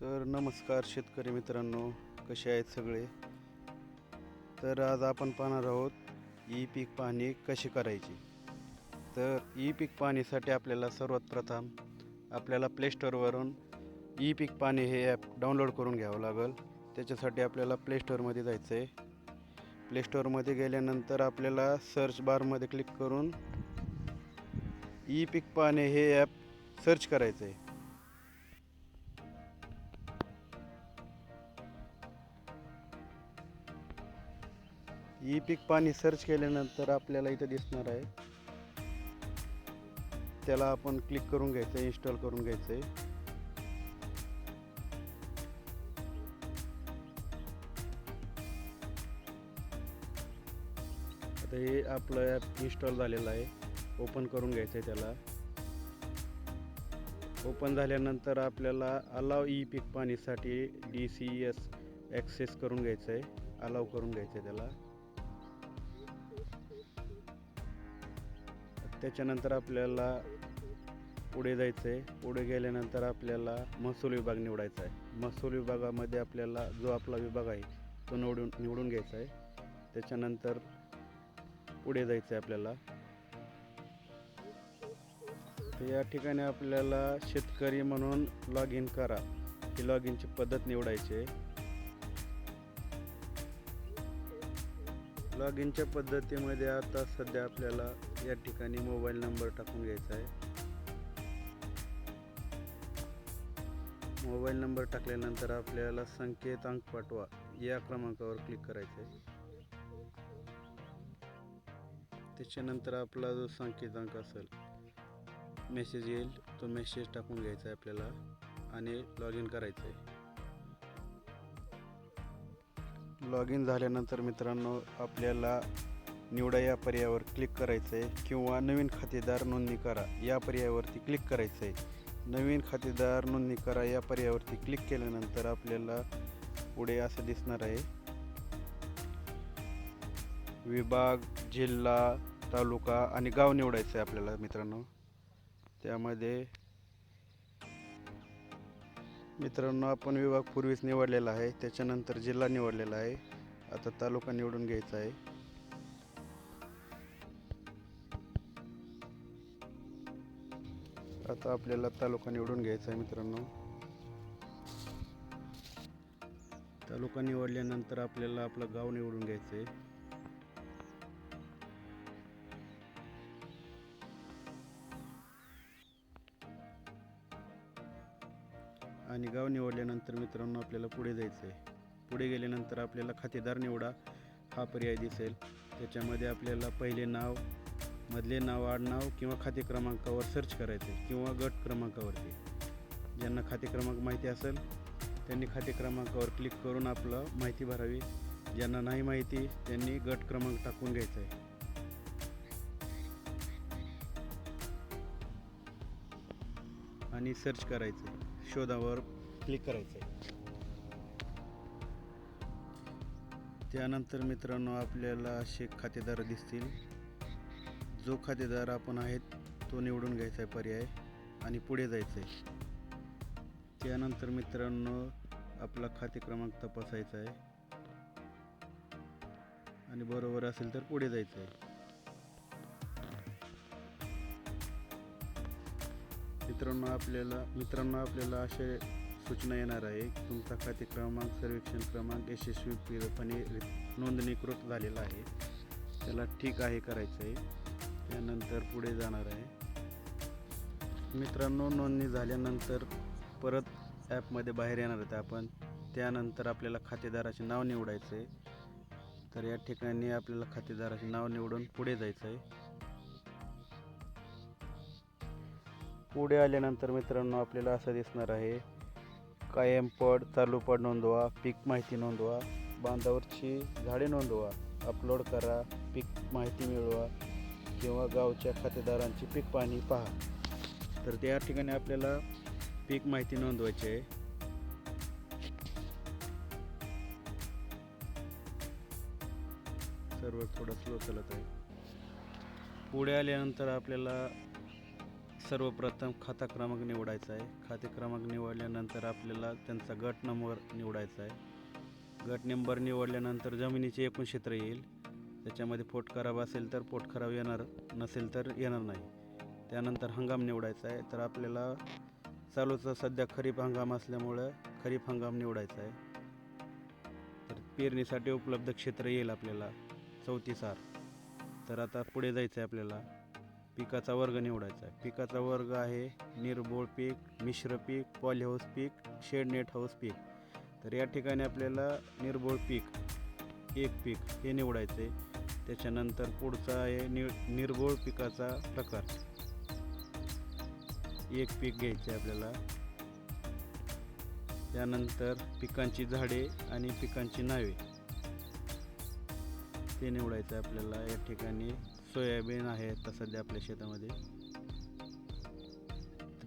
तर नमस्कार शेतकरी मित्रांनो कसे आहेत सगळे? तर आज आपण पाहणार आहोत ई पीक पाहणी कशी करायची? तर ई पीक पाहणीसाठी आपल्याला सर्वात प्रथम आपल्याला प्लेस्टोरवरून ई पीक पाणी हे ॲप डाउनलोड करून घ्यावं लागेल. त्याच्यासाठी आपल्याला प्लेस्टोरमध्ये जायचं आहे प्लेस्टोरमध्ये गेल्यानंतर आपल्याला सर्च बारमध्ये क्लिक करून ई पीक पाणी हे ॲप सर्च करायचं आहे ई पीक पाणी सर्च केल्यानंतर आपल्याला इथं दिसणार आहे. त्याला आपण क्लिक करून घ्यायचं आहे इन्स्टॉल करून घ्यायचं आहे आता हे आपलं ॲप इन्स्टॉल झालेलं आहे. ओपन करून घ्यायचं आहे त्याला. ओपन झाल्यानंतर आपल्याला अलाव ई e पीक पाणीसाठी डी सी एस ॲक्सेस करून घ्यायचं आहे अलाव करून घ्यायचं आहे त्याला. त्याच्यानंतर आपल्याला पुढे जायचं आहे पुढे गेल्यानंतर आपल्याला महसूल विभाग निवडायचा आहे. महसूल विभागामध्ये आपल्याला जो आपला विभाग आहे तो निवडून निवडून घ्यायचा आहे. त्याच्यानंतर पुढे जायचं आहे आपल्याला. तर या ठिकाणी आपल्याला शेतकरी म्हणून लॉग इन करा. ही लॉग इनची पद्धत निवडायची आहे. लॉग इनच्या पद्धतीमध्ये आता सध्या आपल्याला या ठिकाणी मोबाईल नंबर टाकून घ्यायचा आहे. मोबाईल नंबर टाकल्यानंतर आपल्याला संकेतांक पाठवा. या क्रमांकावर क्लिक करायचं आहे. त्याच्यानंतर आपला जो संकेतांक असेल मेसेज येईल तो मेसेज टाकून घ्यायचा आहे आपल्याला आणि लॉग इन करायचं आहे. लॉग इन झाल्यानंतर मित्रांनो आपल्याला निवडा या पर्यायावर क्लिक करायचं आहे किंवा नवीन खातेदार नोंदणी करा या पर्यायावरती क्लिक करायचं आहे नवीन खातेदार नोंदणी करा या पर्यायावरती क्लिक केल्यानंतर आपल्याला पुढे असं दिसणार आहे. विभाग जिल्हा तालुका आणि गाव निवडायचं आहे आपल्याला मित्रांनो. त्यामध्ये मित्रांनो आपण विभाग पूर्वीच निवडलेला आहे. त्याच्यानंतर जिल्हा निवडलेला आहे. आता तालुका निवडून घ्यायचा आहे. आता आपल्याला तालुका निवडून घ्यायचा आहे मित्रांनो. तालुका निवडल्यानंतर आपल्याला आपलं गाव निवडून घ्यायचं आहे आणि गाव निवडल्यानंतर मित्रांनो आपल्याला पुढे जायचं आहे पुढे गेल्यानंतर आपल्याला खातेदार निवडा हा पर्याय दिसेल. त्याच्यामध्ये आपल्याला पहिले नाव मधले नाव आडनाव किंवा खाते क्रमांकावर सर्च करायचं आहे किंवा गट क्रमांकावरती. ज्यांना खाते क्रमांक माहिती असेल त्यांनी खाते क्रमांकावर क्लिक करून आपलं माहिती भरावी. ज्यांना नाही माहिती त्यांनी गट क्रमांक टाकून घ्यायचा आहे. आणि सर्च करायचं. शोधावर क्लिक करायचं आहे. त्यानंतर मित्रांनो आपल्याला असे खातेदार दिसतील. जो खातेदार आपण आहेत तो निवडून घ्यायचा आहे पर्याय आणि पुढे जायचं आहे. त्यानंतर मित्रांनो आपला खाते क्रमांक तपासायचा आहे. आणि बरोबर असेल तर पुढे जायचं आहे. मित्रांनो आपल्याला मित्रांनो आपल्याला असे सूचना येणार आहे. की तुमचा खाते क्रमांक सर्वेक्षण क्रमांक यशस्वीपणे नोंदणीकृत झालेला आहे. त्याला ठीक आहे करायचं आहे. त्यानंतर पुढे जाणार आहे. मित्रांनो नोंदणी झाल्यानंतर परत ॲपमध्ये बाहेर येणार आहेत आपण. त्यानंतर आपल्याला खातेदाराचे नाव निवडायचं आहे तर या ठिकाणी आपल्याला खातेदाराचे नाव निवडून पुढे जायचं आहे पुढे आल्यानंतर मित्रांनो आपल्याला असं दिसणार आहे. कायम पड चालू पड नोंदवा पीक माहिती नोंदवा बांधावरची झाडे नोंदवा अपलोड करा पीक माहिती मिळवा. किंवा गावच्या खातेदारांची पीक पाणी पहा. तर त्या ठिकाणी आपल्याला पीक माहिती नोंदवायची आहे. सर्व थोडं स्लो चालत आहे. पुढे आल्यानंतर आपल्याला सर्वप्रथम खाता क्रमांक निवडायचा आहे. खाते क्रमांक निवडल्यानंतर आपल्याला त्यांचा गट नंबर निवडायचा आहे. गट नंबर निवडल्यानंतर जमिनीचे एकूण क्षेत्र येईल. त्याच्यामध्ये पोट खराब असेल तर पोट खराब येणार नसेल तर येणार नाही. त्यानंतर हंगाम निवडायचा आहे तर आपल्याला चालूचा सध्या खरीप हंगाम असल्यामुळं खरीप हंगाम निवडायचा आहे. तर पेरणीसाठी उपलब्ध क्षेत्र येईल आपल्याला चौतीसार तर आता पुढे जायचं आहे आपल्याला पिकाचा वर्ग निवडायचा आहे. पिकाचा वर्ग आहे निर्बोळ पीक मिश्र पीक पॉली हाऊस पीक शेड नेट हाऊस पीक. तर या ठिकाणी आपल्याला निर्बोळ पीक एक पीक हे निवडायचं आहे त्याच्यानंतर पुढचा आहे नि निर्बोळ पिकाचा प्रकार. एक पीक घ्यायचे आपल्याला. त्यानंतर पिकांची झाडे आणि पिकांची नावे. ते निवडायचं आहे आपल्याला. या ठिकाणी सोयाबीन आहे आता सध्या आपल्या शेतामध्ये.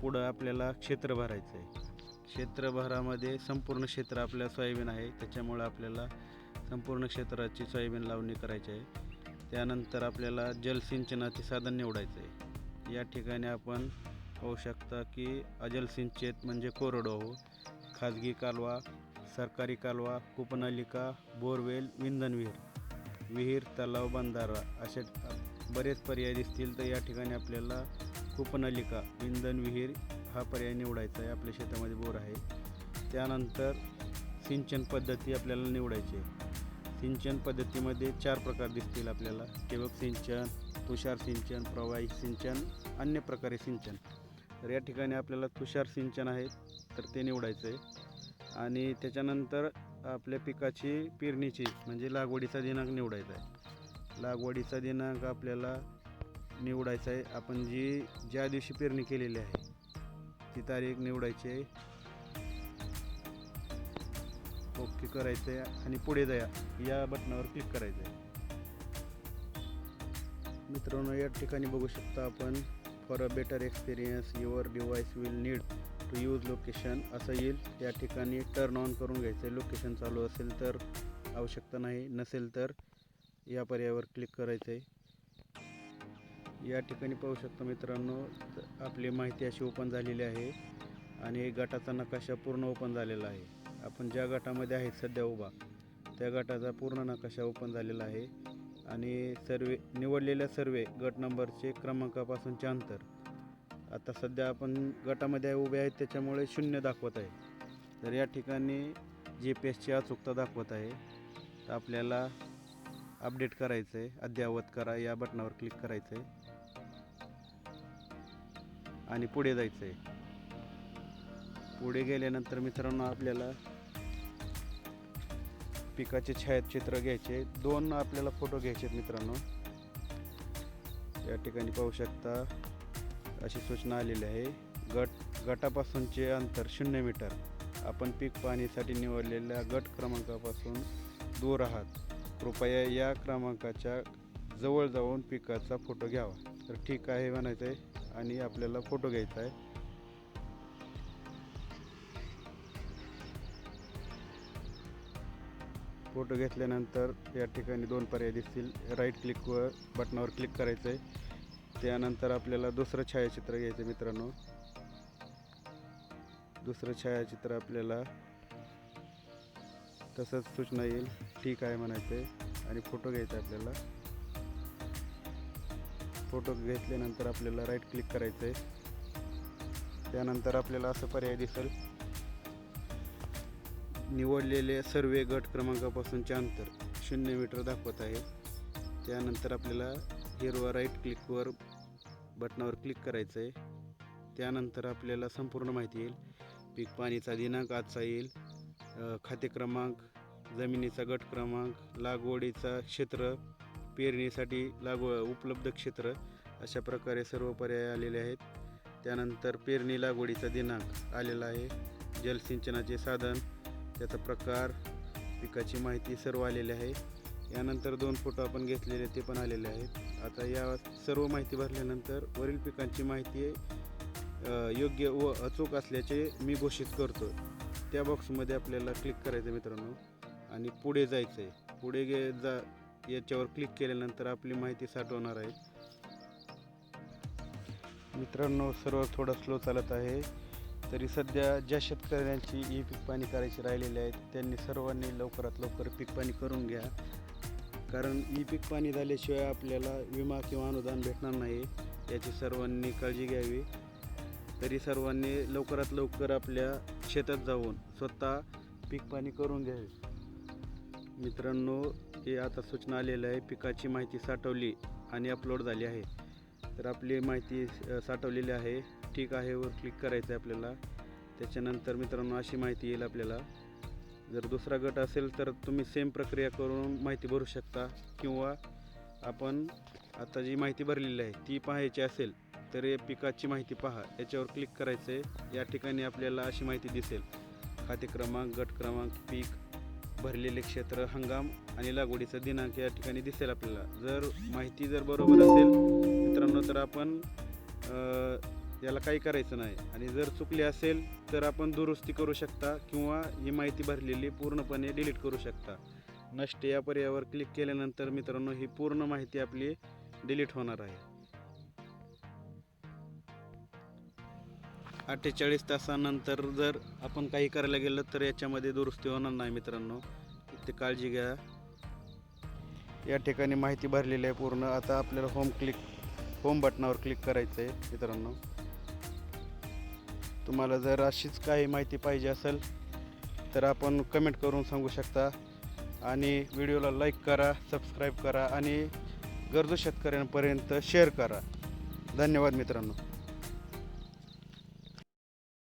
पुढं आपल्याला क्षेत्र भरायचं आहे. क्षेत्रभरामध्ये संपूर्ण क्षेत्र आपल्या सोयाबीन आहे. त्याच्यामुळं आपल्याला संपूर्ण क्षेत्राची सोयाबीन लावणी करायची आहे. त्यानंतर आपल्याला जलसिंचनाचे साधन निवडायचं आहे. या ठिकाणी आपण पाहू शकता की अजलसिंचित म्हणजे कोरडवाहू खाजगी कालवा सरकारी कालवा कूपनलिका बोरवेल विंधन विहीर विहीर तलाव बंधारा असे बरेच पर्याय दिसतील. तर या ठिकाणी आपल्याला कूपनलिका इंधन विहीर हा पर्याय निवडायचा आहे. आपल्या शेतामध्ये बोर आहे. त्यानंतर सिंचन पद्धती आपल्याला निवडायची आहे. सिंचन पद्धतीमध्ये चार प्रकार दिसतील आपल्याला. ठिबक सिंचन तुषार सिंचन प्रवाही सिंचन अन्य प्रकारे सिंचन. तर या ठिकाणी आपल्याला तुषार सिंचन आहे तर ते निवडायचं आहे. आणि त्याच्यानंतर आपल्या पिकाची पेरणीची म्हणजे लागवडीचा दिनांक निवडायचा आहे. लागवडीचा दिनांक आपल्याला निवडायचा आहे. आपण जी ज्या दिवशी पेरणी केलेली आहे ती तारीख निवडायची आहे. ओके करायचं आहे आणि पुढे जाया या बटनावर क्लिक करायचं आहे मित्रांनो या ठिकाणी बघू शकता आपण for a better experience your device will need to use location असं येईल. या ठिकाणी टर्न ऑन करून घ्यायचं आहे लोकेशन चालू असेल तर आवश्यकता नाही. नसेल तर या पर्यायावर क्लिक करायचं आहे या ठिकाणी पाहू शकता मित्रांनो आपली माहिती अशी ओपन झालेली आहे आणि गटाचा नकाशा पूर्ण ओपन झालेला आहे. आपण ज्या गटामध्ये आहेत सध्या उभा त्या गटाचा पूर्ण नकाशा ओपन झालेला आहे. आणि सर्वे निवडलेल्या सर्वे गट नंबरचे क्रमांकापासूनचे अंतर. आता सध्या आपण गटामध्ये उभे आहेत त्याच्यामुळे शून्य दाखवत आहे. तर या ठिकाणी जी पी एसची अचूकता दाखवत आहे. तर आपल्याला अपडेट करायचं आहे अद्ययावत करा या बटनावर क्लिक करायचं आहे. आणि पुढे जायचं आहे. पुढे गेल्यानंतर मित्रांनो आपल्याला पिकाचे छायाचित्र घ्यायचे. दोन आपल्याला फोटो घ्यायचे आहेत मित्रांनो. या ठिकाणी पाहू शकता अशी सूचना आलेली आहे. गट गटापासूनचे अंतर शून्य मीटर. आपण पीक पाहणीसाठी निवडलेल्या गट क्रमांकापासून दूर आहात. कृपया या क्रमांकाच्या जवळ जाऊन पिकाचा फोटो घ्यावा. तर ठीक आहे म्हणायचं आहे आणि आपल्याला फोटो घ्यायचा आहे. फोटो घेतल्यानंतर या ठिकाणी दोन पर्याय दिसतील. राईट क्लिकवर बटनावर क्लिक करायचं आहे त्यानंतर आपल्याला दुसरं छायाचित्र घ्यायचं आहे मित्रांनो. दुसरं छायाचित्र आपल्याला तसंच सूचना येईल. ठीक आहे म्हणायचं आहे आणि फोटो घ्यायचा आहे आपल्याला. फोटो घेतल्यानंतर आपल्याला राईट क्लिक करायचं आहे त्यानंतर आपल्याला असं पर्याय दिसेल. निवडलेले सर्वे गट क्रमांकापासूनचे अंतर शून्य मीटर दाखवत आहे. त्यानंतर आपल्याला हिरवा राईट क्लिकवर बटनावर क्लिक करायचं आहे त्यानंतर आपल्याला संपूर्ण माहिती येईल. पीक पाणीचा दिनांक आजचा येईल. खाते क्रमांक जमिनीचा गट क्रमांक लागवडीचा क्षेत्र पेरणीसाठी लागव उपलब्ध क्षेत्र अशा प्रकारे सर्व पर्याय आलेले आहेत. त्यानंतर पेरणी लागवडीचा दिनांक आलेला आहे. जलसिंचनाचे साधन त्याचा प्रकार पिकाची माहिती सर्व आलेली आहे. यानंतर दोन फोटो आपण घेतलेले ते पण आलेले आहेत. आता या सर्व माहिती भरल्यानंतर वरील पिकांची माहिती योग्य व अचूक असल्याचे मी घोषित करतो त्या बॉक्समध्ये आपल्याला क्लिक करायचं आहे मित्रांनो. आणि पुढे जायचं आहे पुढे गे जा याच्यावर क्लिक केल्यानंतर आपली माहिती साठवणार आहे. मित्रांनो सर्व थोडा स्लो चालत आहे. तरी सध्या ज्या शेतकऱ्यांची ई पीक पाणी करायची राहिलेली आहेत त्यांनी सर्वांनी लवकरात लवकर पीक पाणी करून घ्या. कारण ई पीक पाणी झाल्याशिवाय आपल्याला विमा किंवा अनुदान भेटणार नाही याची सर्वांनी काळजी घ्यावी. तरी सर्वांनी लवकरात लवकर आपल्या शेतात जाऊन स्वतः पीक पाणी करून घ्यावे. मित्रांनो हे आता सूचना आलेलं आहे पिकाची माहिती साठवली आणि अपलोड झाली आहे. तर आपली माहिती साठवलेली आहे. ठीक आहेवर क्लिक करायचं आहे आपल्याला. त्याच्यानंतर मित्रांनो अशी माहिती येईल आपल्याला. जर दुसरा गट असेल तर तुम्ही सेम प्रक्रिया करून माहिती भरू शकता. किंवा आपण आता जी माहिती भरलेली आहे ती पाहायची असेल तर हे पिकाची माहिती पहा. याच्यावर क्लिक करायचं आहे या ठिकाणी आपल्याला अशी माहिती दिसेल. खाते क्रमांक गट क्रमांक पीक भरलेले क्षेत्र हंगाम आणि लागवडीचा दिनांक या ठिकाणी दिसेल आपल्याला. जर माहिती जर बरोबर असेल मित्रांनो तर आपण याला काही करायचं नाही. आणि जर चुकली असेल तर आपण दुरुस्ती करू शकता किंवा ही माहिती भरलेली पूर्णपणे डिलीट करू शकता. नष्ट या पर्यायावर क्लिक केल्यानंतर मित्रांनो ही पूर्ण माहिती आपली डिलीट होणार आहे. अठ्ठेचाळीस तासानंतर जर आपण काही करायला गेलं तर याच्यामध्ये दुरुस्ती होणार नाही मित्रांनो. ते काळजी घ्या. या ठिकाणी माहिती भरलेली आहे पूर्ण. आता आपल्याला होम क्लिक होम बटनावर क्लिक करायचं आहे मित्रांनो. तुम्हाला जर अशीच काही माहिती पाहिजे असेल तर आपण कमेंट करून सांगू शकता. आणि व्हिडिओला लाईक करा सबस्क्राईब करा आणि गरजू शेतकऱ्यांपर्यंत शेअर करा. धन्यवाद मित्रांनो.